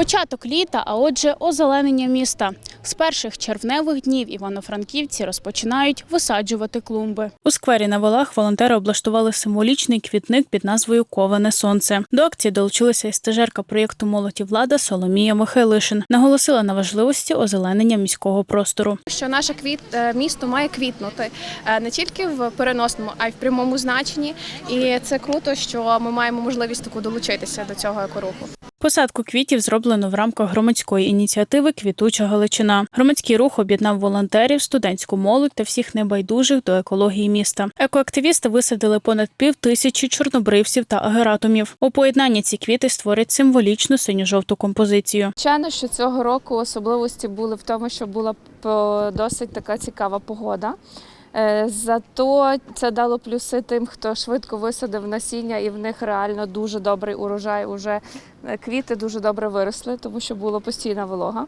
Початок літа, а отже, озеленення міста. З перших червневих днів івано-франківці розпочинають висаджувати клумби. У сквері на волах волонтери облаштували символічний квітник під назвою Коване сонце. До акції долучилася і стажерка проєкту Молоді влада Соломія Михайлишин. Наголосила на важливості озеленення міського простору. що наше квіт е, місто має квітнути е, не тільки в переносному, а й в прямому значенні. І це круто, що ми маємо можливість таку долучитися до цього екоруху. Посадку квітів зроблено в рамках громадської ініціативи Квітуча Галичина. Громадський рух об'єднав волонтерів, студентську молодь та всіх небайдужих до екології міста. Екоактивісти висадили понад пів тисячі чорнобривців та агератумів. У поєднанні ці квіти створять символічну синьо-жовту композицію. Звичайно, що цього року особливості були в тому, що була досить така цікава погода. Е, Зато це дало плюси тим, хто швидко висадив насіння, і в них реально дуже добрий урожай. Уже е, квіти дуже добре виросли, тому що була постійна волога.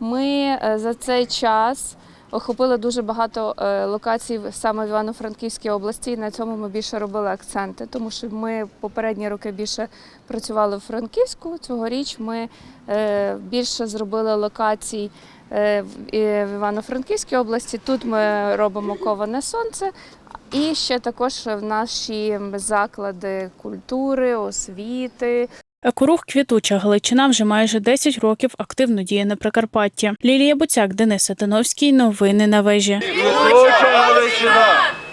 Ми е, за цей час охопили дуже багато е, локацій саме в Івано-Франківській області. І на цьому ми більше робили акценти, тому що ми попередні роки більше працювали в Франківську. Цьогоріч ми е, більше зробили локацій е, в Івано-Франківській області. Тут ми робимо коване сонце. І ще також в наші заклади культури, освіти, Екорух Квітуча Галичина вже майже 10 років активно діє на Прикарпатті. Лілія Буцяк, Денис Сатановський. Новини на вежі. Квітуча Галичина!